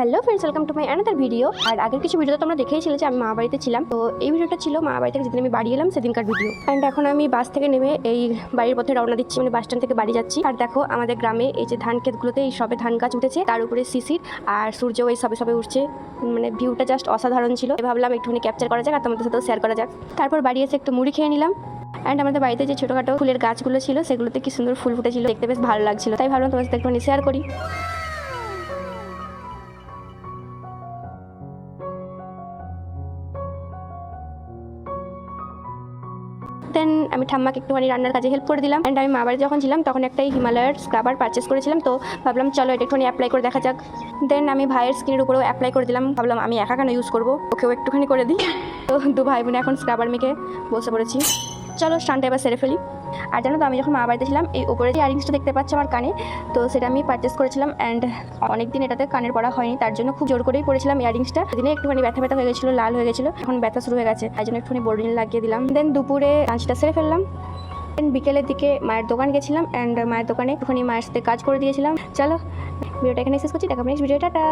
Hello friends, welcome to my another video আর আগের কিছু video তোমরা দেখেইছিলে যে আমি মা বাড়িতে ছিলাম। তো এই ভিডিওটা ছিল মা বাড়ি থেকে যেদিন আমি বাড়ি এলাম, সেদিনকার ভিডিও অ্যান্ড এখন আমি বাস থেকে নেমে এই বাড়ির পথে রওনা দিচ্ছি মানে বাস স্ট্যান্ড থেকে বাড়ি যাচ্ছি। আর দেখো, আমাদের গ্রামে এই যে ধান ক্ষেতগুলোতে এই সবে ধান গাছ উঠেছে, তার উপরে শিশির আর সূর্য এই সবে সবে উঠছে। মানে ভিউটা জাস্ট অসাধারণ ছিল। ভাবলাম একটুখানি ক্যাপচার করা যাক, আর তোমাদের সাথেও শেয়ার করা যাক। তারপর বাড়ি এসে একটু মুড়ি খেয়ে নিলাম। অ্যান্ড আমাদের বাড়িতে যে ছোটোখাটো ফুলের গাছগুলো ছিল, সেগুলোতে কি সুন্দর ফুল ফুটেছিল, দেখতে বেশ ভালো লাগছিল। তাই ভাবলাম তোমার সাথে একটুখানি শেয়ার করি। দেন আমি ঠাম্মাকে একটুখানি রান্নার কাজে হেল্প করে দিলাম। অ্যান্ড আমি মা বাড়ি যখন ছিলাম, তখন একটাই হিমালয়ের স্ক্রাবার পারচেস করেছিলাম। তো ভাবলাম, চলো এটা একটুখানি অ্যাপ্লাই করে দেখা যাক। দেন আমি ভাইয়ের স্কিনের উপরেও অ্যাপ্লাই করে দিলাম। ভাবলাম, আমি একা কেন ইউজ করব? ওকেও একটুখানি করে দিই। তো দু ভাই বোনে এখন স্ক্রাবার মেখে বসে পড়েছি। চলো স্টানটা এবার সেরে ফেলি। আর জানো তো, আমি যখন মা বাড়িতে ছিলাম, এই উপরে যে ইয়ারিংসটা দেখতে পাচ্ছি আমার কানে, তো সেটা আমি পারচেস করেছিলাম অ্যান্ড অনেকদিন এটাতে কানের পড়া হয়নি, তার জন্য খুব জোর করেই পড়েছিলাম ইয়ারিংসটা দিনে একটুখানি ব্যথা ব্যথা হয়ে গেছিল, লাল হয়ে গেছিল, এখন ব্যথা শুরু হয়ে গেছে, তাই জন্য একটুখানি বোর্ডিং লাগিয়ে দিলাম। দেন দুপুরে লাঞ্চটা সেরে ফেললাম। দেন বিকেলের দিকে মায়ের দোকান গেছিলাম অ্যান্ড মায়ের দোকানে একটুখানি মায়ের সাথে কাজ করে দিয়েছিলাম। চলো ভিডিওটা এখানে শেষ করছি, দেখা নেক্সট ভিডিও টাটা!